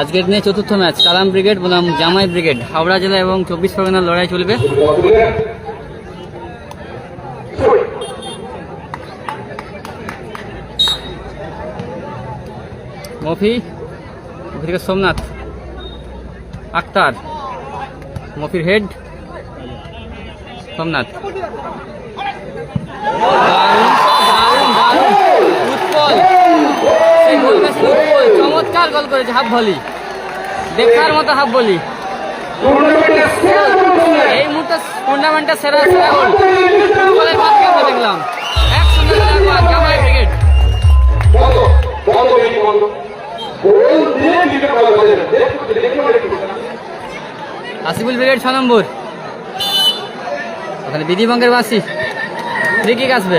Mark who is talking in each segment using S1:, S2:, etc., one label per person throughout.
S1: আজকের দিনে চতুর্থ ম্যাচ, কালাম ব্রিগেড বনাম জামাই ব্রিগেড। হাওড়া জেলা এবং চব্বিশ পরগনার লড়াই চলবে। মফি মফি থেকে সোমনাথ, আক্তার, মফির হেড, সোমনাথ। উৎপল করেছে, হাফ ভলি। দেখার মতো হাফ ভলি। এই মুহূর্তে টুর্নামেন্টের সেরা সেরা দেখলাম এক সুন্দর জামাই ব্রিগেড
S2: বন্ধ বন্ধ মিটিং বন্ধ গোল দিয়ে দিতে ভালো করে দেখুন দেখুন দেখুন
S1: আসিফুল ব্রিগেড ছ নম্বর। ওখানে বিধিভঙ্গের বাসি। ফ্রি কিক আসবে।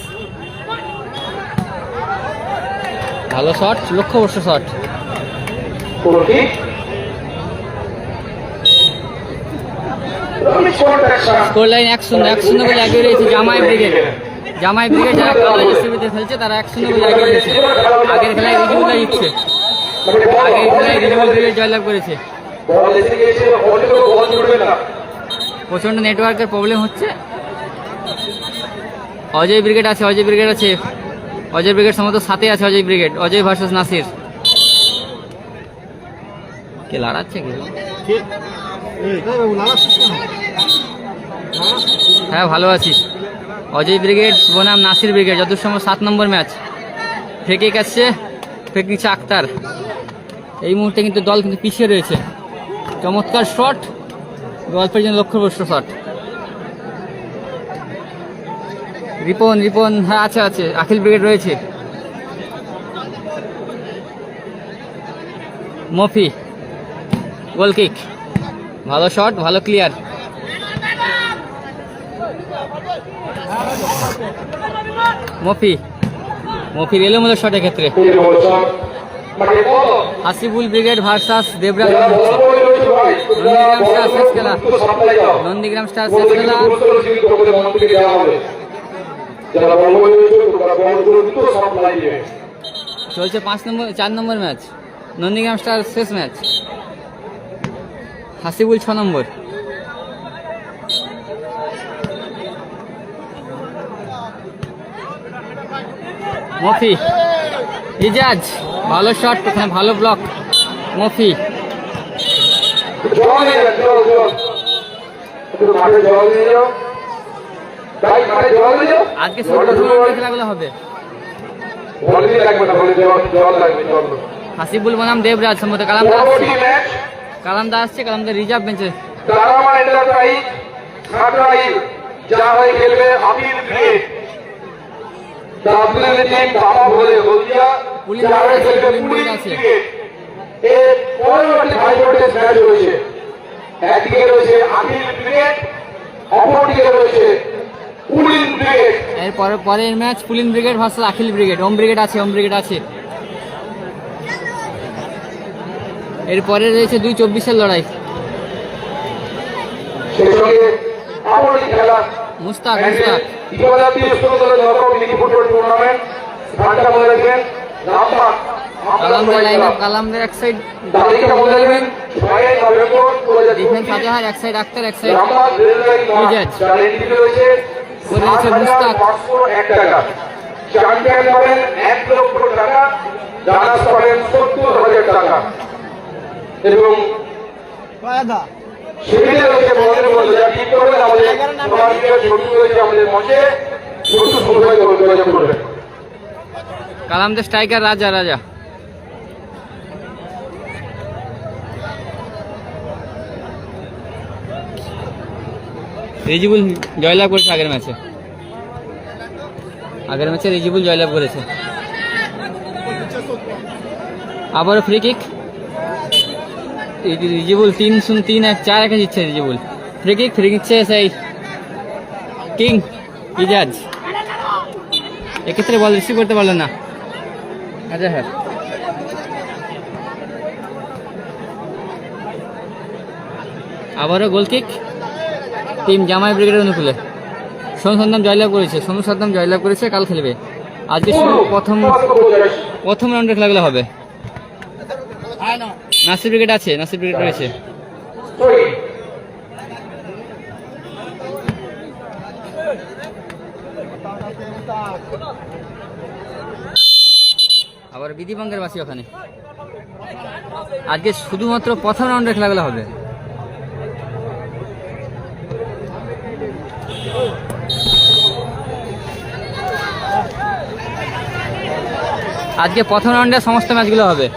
S1: ভালো শট লক্ষ্যবর্ষ শট স্কোর লাইন এক শূন্য এক শূন্য বলে এগিয়ে রয়েছে জামাই ব্রিগেড। জামাই ব্রিগেড যারা কলেজ হিসেবে খেলছে তারা এক শূন্য বলে এগিয়ে রয়েছে। আগের খেলায় রিজুবুল্লাহ জিতছে। আগের খেলায় রিজুবুল ব্রিগেড জয়লাভ করেছে। প্রচণ্ড নেটওয়ার্কের প্রবলেম হচ্ছে। অজয় ব্রিগেড আছে অজয় ব্রিগেড আছে। অজয় ব্রিগেড সম্ভবত সাথে আছে অজয় ব্রিগেড, অজয় ভার্সেস নাসির। কে লড়াচ্ছে হ্যাঁ ভালো আছি অজয় ব্রিগেড বনাম নাসির ব্রিগেড যত সময় সাত নম্বর ম্যাচ। ফেকে কাছে ফেক নিচ্ছে আক্তার। এই মুহূর্তে কিন্তু দল কিন্তু পিছিয়ে রয়েছে। চমৎকার শট গল্পের জন্য লক্ষ্যবর্ষ শট রিপন রিপন হ্যাঁ আছে আছে আখিল ব্রিগেড রয়েছে। মফি গোল কিক ভালো শট ভালো ক্লিয়ার মফি মফির এলোমেলো শটের ক্ষেত্রে।
S2: Hasibul brigade versus Debraj
S1: Nandigram star শেষ খেলা। নন্দীগ্রাম স্টার শেষ খেলা।
S2: যারা বলগুলো কিন্তু সাপ্লাই দেবে
S1: চলছে পাঁচ নম্বর চার নম্বর ম্যাচ। নন্দীগ্রাম স্টার শেষ ম্যাচ। হাসিবুল ছ নম্বর। মফি ইজাজ ভালো শট ওখানে ভালো ব্লক মফি।
S2: জল মাঠে দিয়ে যাও ভাই মাঠে জল দিয়ে যাও
S1: আজকে। খেলাগুলো হবে। হাসিবুল বনাম দেবরাজ সম্ভবত কালামদা আসছে কালামদা আসছে কালামদা রিজার্ভ বেঞ্চে
S2: তারামা এন্টারপ্রাইজ খাটরাই যা হয়ে খেলবে আমির ব্রিগেড তাবলিগ টিম বাবা বলে হলদিয়া
S1: পুলিশ
S2: যা খেলবে পুলিশ
S1: আছে।
S2: এর পরবর্তী হাই ভোল্টেজ ম্যাচ রয়েছে। একদিকে রয়েছে আমির ব্রিগেড অপরদিকে রয়েছে পুলিশ ব্রিগেড।
S1: এর পরের match Pulin brigade versus Akhil brigade. Om brigade আছে ওম ব্রিগেড আছে। এরপরে রয়েছে দুই চব্বিশের লড়াই। মুস্তাক মুস্তাক। কালামদের লাইন আপ কালামদের এক সাইড। ডিফেন্স আজহার এক সাইড আক্তার এক সাইড।
S2: নাম্বার রেলওয়ে মাঠ
S1: ইজাজ।
S2: যার এন্ট্রি রয়েছে
S1: ওর রয়েছে মুস্তাক।
S2: পাঁচশো এক টাকা চ্যাম্পিয়ন পাবেন এক লক্ষ টাকা জানাস পাবেন সত্তর হাজার টাকা। এবং শিবিরে রয়েছে বন্ধের মধ্যে যা ঠিক করবেন আমাদের ছবি রয়েছে আমাদের মঞ্চে ছোট্ট সময় যোগাযোগ করবেন
S1: কালামদের স্ট্রাইকার রাজা রাজা। রিজিবুল জয়লাভ করেছে আগের ম্যাচে। আগের ম্যাচে রিজিবুল জয়লাভ করেছে। আবারও ফ্রি কিক রিজিবুল তিন শূন্য, তিন এক, চার একে দিচ্ছে রিজিবুল। ফ্রি কিক ফ্রি কিচ্ছে সেই কিং ইজাজ। এক্ষেত্রে বল রিসিভ করতে পারল না। আচ্ছা হ্যাঁ। আবারও গোল কিক টিম জামাই ব্রিগেডের অনুকূলে। সোনু সাদ্দাম জয়লাভ করেছে সোনু সাদ্দাম জয়লাভ করেছে, কাল খেলবে। আজকে প্রথম প্রথম রাউন্ডে খেলাগুলো হবে। নাসির ব্রিগেড আছে, নাসির ব্রিগেড রয়েছে। আবার বিধিভঙ্গের বাসি ওখানে। আজকে শুধুমাত্র প্রথম রাউন্ডের খেলাগুলো হবে। আজকে প্রথম রাউন্ডে সমস্ত ম্যাচগুলো হবে।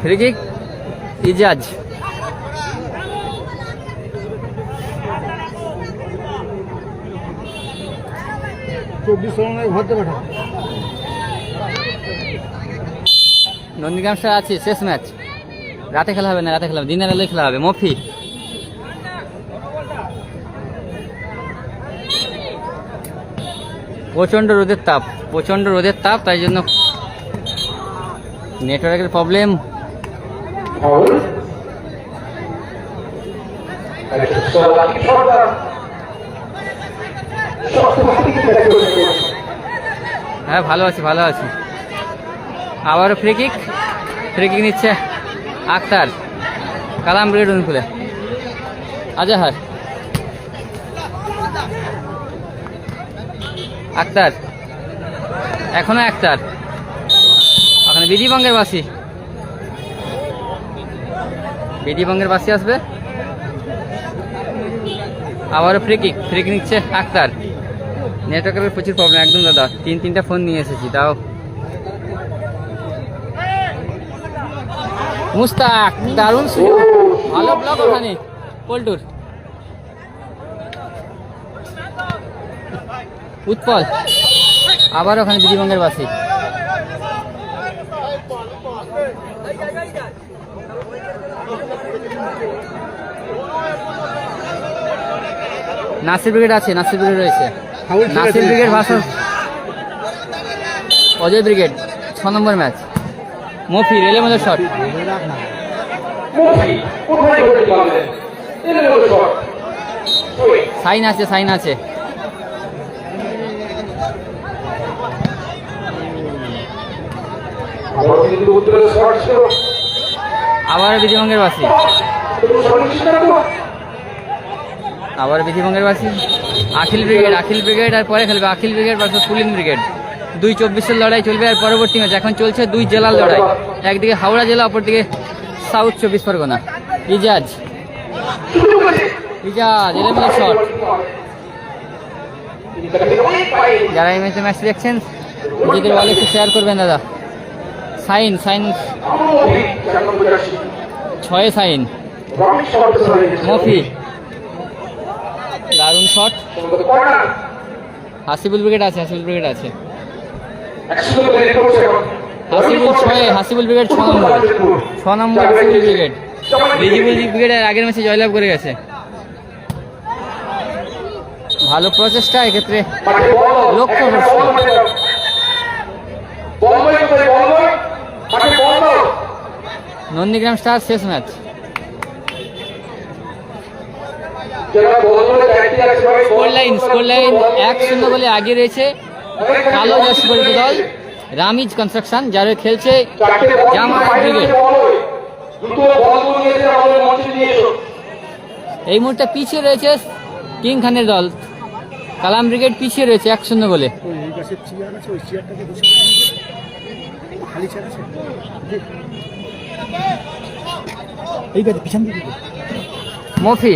S3: Free kick Ijaz
S1: Nandigram star আছে শেষ ম্যাচ রাতে খেলা হবে না রাতে খেলা হবে দিনের আলোয় খেলা হবে। মফি প্রচণ্ড রোদের তাপ, প্রচণ্ড রোদের তাপ, তাই জন্য নেটওয়ার্কের প্রবলেম হ্যাঁ ভালো আছি ভালো আছি। আবারও ফ্রি কিক ফ্রি কিক নিচ্ছে আক্তার কালাম ব্রিগেড অনুকূলে আজাহার। আক্তার। এখনও আক্তার। ওখানে বিধিবঙ্গের বাসী। বিধিবঙ্গের বাসী আসবে। আবারও ফ্রি কিক ফ্রি কিক নিচ্ছে আক্তার। নেটওয়ার্কের প্রচুর প্রবলেম একদম দাদা। তিন, তিনটা ফোন নিয়ে এসেছি, তাও। মুস্তাক, দারুণ ভালো ব্লক ওখানে পল্টুর উৎপল। আবার ওখানে বিধিবঙ্গের বাসী। নাসির ব্রিগেড আছে নাসির ব্রিগেড রয়েছে।
S3: ঠিক Nasir
S1: brigade versus Ajay brigade ছ নম্বর ম্যাচ। মফি রেলে মধ্যে শট। সাইন আছে সাইন আছে।
S2: আবার
S1: বিধিবঙ্গের বাসী। আবার বিধিবঙ্গের বাসী। আখিল ব্রিগেড আখিল ব্রিগেড আর পরে খেলবে। Akhil brigade versus Pulin brigade. দুই চব্বিশের লড়াই চলবে আর পরবর্তী ম্যাচ। এখন চলছে দুই জেলার লড়াই। একদিকে হাওড়া জেলা অপরদিকে সাউথ চব্বিশ পরগনা। ইজাজ। ইজাজ এলেমেলো শট। যারা এই ম্যাচে ম্যাচ দেখছেন নিজেদের বলে একটু শেয়ার করবেন দাদা। সাইন সাইন। ছয়ে সাইন। মফি। দারুণ শট। হাসিবুল ব্রিগেড আছে, হাসিবুল ব্রিগেড আছে। হাসিবুল ছয়ে, হাসিবুল ব্রিগেড ছ নম্বর। ছ number Hasibul brigade. Rijibul brigade এর আগের ম্যাচে জয়লাভ করে গেছে। ভালো প্রচেষ্টা এক্ষেত্রে। লক্ষ্য
S2: একটা
S1: ভ্রষ্ট।
S2: বল মাঠে দাও। বল বয় কোথায়? বল বয়। মাঠে বল দাও।
S1: নন্দীগ্রাম স্টার শেষ
S2: match.
S1: Score
S2: line
S1: score
S2: line
S1: এক শূন্য বলে আগে রয়েছে কালো জার্সি দল। রামিজ কনস্ট্রাকশন, যারা খেলছে
S2: এসো।
S1: এই মুহূর্তে পিছিয়ে রয়েছে কিং খানের দল। কালাম ব্রিগেড পিছিয়ে রয়েছে এক শূন্য বলে।
S3: এই কাজে পিছন দিকে
S1: মফি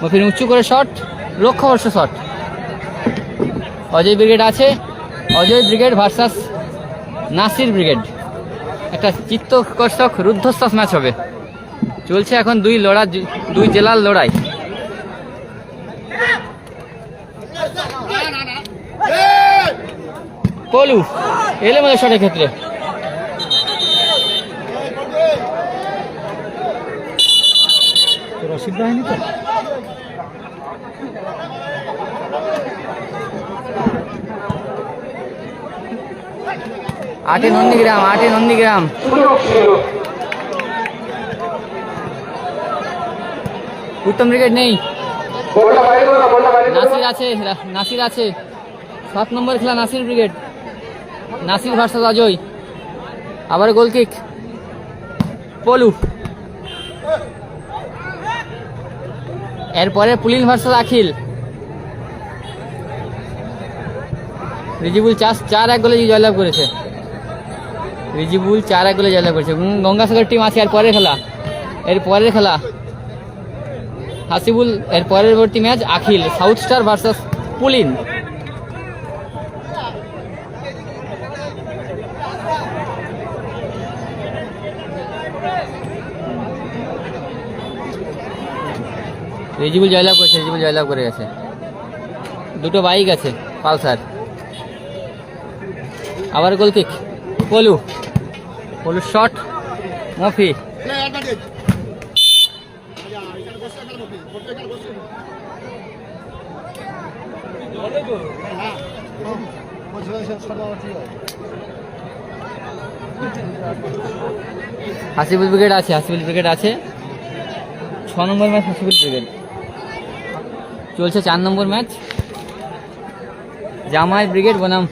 S1: মফির উঁচু করে শট লক্ষ্যবর্ষ শট অজয় ব্রিগেড আছে Ajay brigade versus Nasir brigade একটা চিত্তকর্ষক রুদ্ধশ্বাস ম্যাচ হবে। চলছে এখন দুই লড়া দুই জেলার লড়াই। পলু এলে মধ্যে শটের ক্ষেত্রে।
S3: বাহিনী তো?
S1: আটে নন্দীগ্রাম আটে নন্দীগ্রাম। উত্তম ব্রিগেড নেই। নাসির আছে নাসির আছে। সাত নম্বর খেলা নাসির ব্রিগেড নাসির ভার্সাস অজয়। আবার গোল কিক পলু। এরপরে পুলিন ভার্সাস আখিল। রিজিবুল চাষ চার এক গোলে জয়লাভ করেছে। রিজিবুল চার এক গোলে জয়লাভ করেছে। গঙ্গাসাগর টিম আছে, এর পরের খেলা। এর পরের খেলা। হাসিবুল এর পরবর্তী match Akhil south star versus Pulin Rejibul জয়লাভ করেছে, রেজিবুল জয়লাভ করে গেছে। দুটো বাইক আছে, পালসার। আবার গোল কিক পলু। পলু শট মফি। হাসিবুল ব্রিগেড আছে, হাসিবুল ব্রিগেড আছে। ছ নম্বর ম্যাচ হাসিবুল ব্রিগেড চলছে চার নম্বর ম্যাচ। জামাই ব্রিগেড বনাম।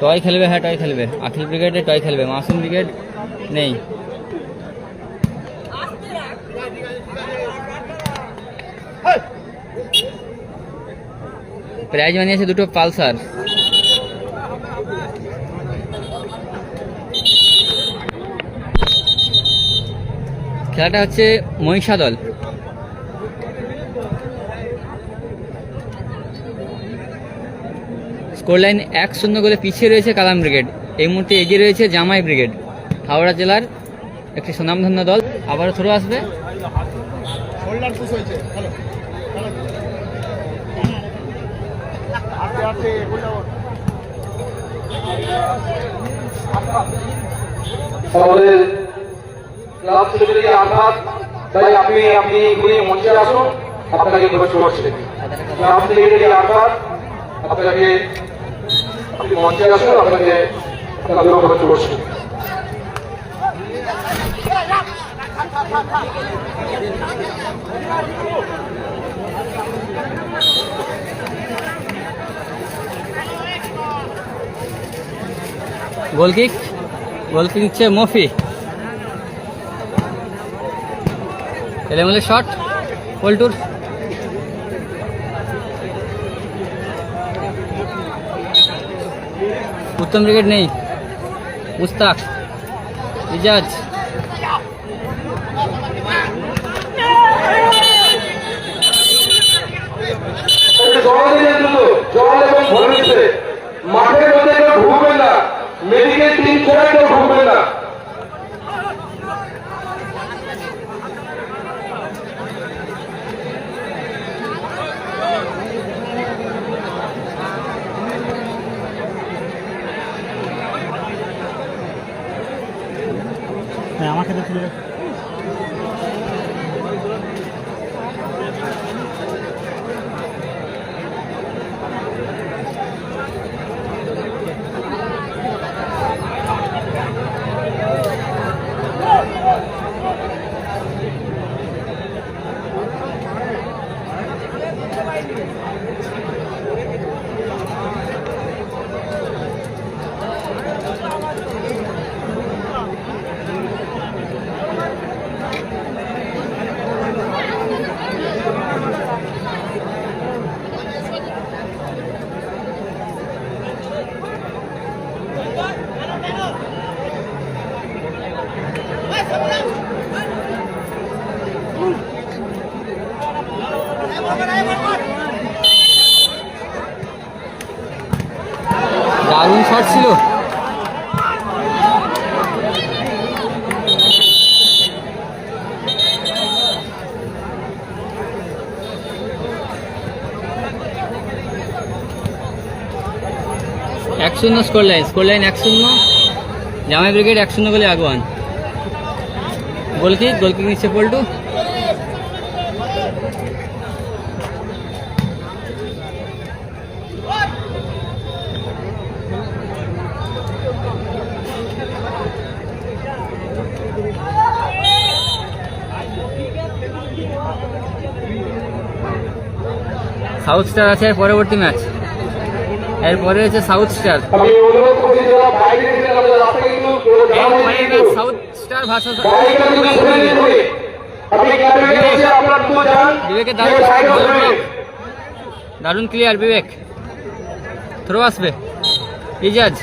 S1: টয় খেলবে হ্যাঁ টয় খেলবে। আখিল ব্রিগেডে টয় খেলবে, মাসুম ব্রিগেড নেই। প্রাইজ বানিয়েছে দুটো পালসার। খেলাটা হচ্ছে মহিষাদল। স্কোর লাইন এক শূন্য গোলে পিছিয়ে রয়েছে কালাম ব্রিগেড। এই মুহূর্তে এগিয়ে রয়েছে জামাই ব্রিগেড। হাওড়া জেলার একটি সুনামধন্য দল। আবারও থ্রো আসবে।
S2: আমাদের আপনি আপনি ঘুরিয়ে মঞ্চে আসুন, আপনাকে আপনি মঞ্চে আপনাকে আপনাকে প্রবেশ করছে
S1: গোল কিক গোল হচ্ছে মফি এলেমেলে শট পল্টুর উত্তম ব্রিগেড নেই। মুস্তাক ইজাজ। Thank you. শূন্য স্কোর লাইন স্কোর লাইন এক শূন্য। জামাই ব্রিগেড এক শূন্য গোলে আগুয়ান। গোলকিক গোলকিক নিচ্ছে পল্টু। সাউথ স্টার আছে পরবর্তী ম্যাচ। এরপরে হচ্ছে সাউথ স্টার সাউথ স্টার
S2: যান
S1: বিবেকের দারুণ। দারুণ ক্লিয়ার বিবেক। থ্রো আসবে। ইজাজ।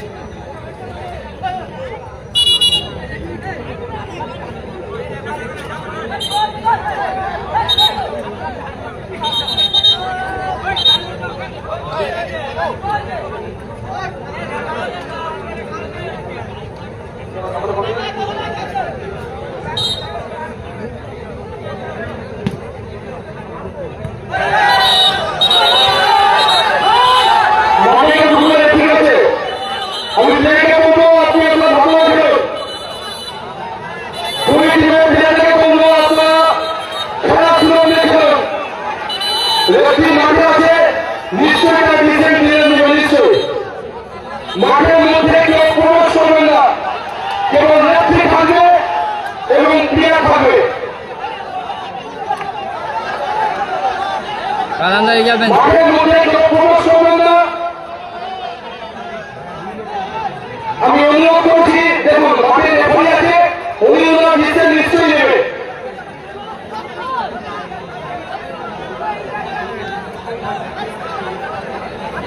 S1: কালান্দার যাবেন
S2: মাঠের মধ্যে কেউ প্রবেশ করবেন না আমি অনুরোধ করছি দেখুন মাঠে রেফারি আছে উনি ওনার নিশ্চয় নিশ্চয়ই নেবে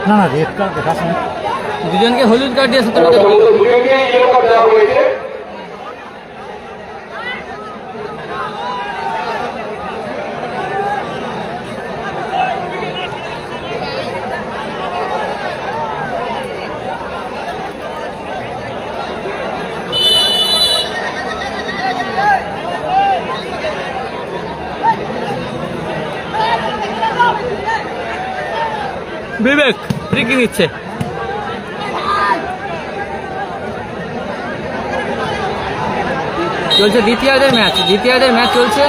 S3: না না রেড কার্ড দেখাচ্ছে না
S1: দুজনকে হলুদ কার্ড দিয়ে সতর্ক বিবেক ফ্রি কি নিচ্ছে। চলছে দ্বিতীয়ার্ধের ম্যাচ দ্বিতীয়ার্ধের ম্যাচ চলছে।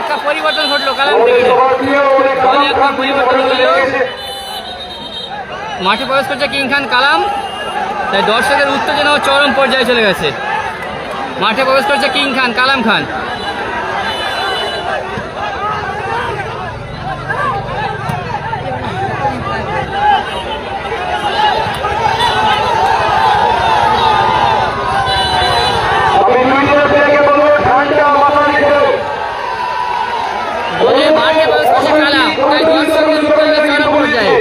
S1: একটা পরিবর্তন- ঘটলো কালাম পরিবর্তন মাঠে প্রবেশ করছে কিং খান কালাম। তাই দর্শকের উত্তেজনা চরম পর্যায়ে চলে গেছে। মাঠে প্রবেশ করছে কিং খান, কালাম খান
S2: আমি দুইজন প্লেয়ারকে বলব ঠান্ডা মাথা রেখে দেবেন।
S1: দলে মাঠে প্রবেশ করছে কালাম তাই দর্শকের উত্তেজনা চরম পর্যায়ে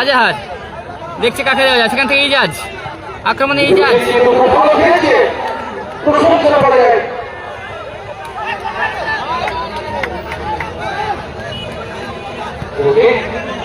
S1: আজাহার দেখছে কাকে দেওয়া যায়। সেখান থেকে ইজাজ। আক্রমণে ইজাজ।
S2: কিন্তু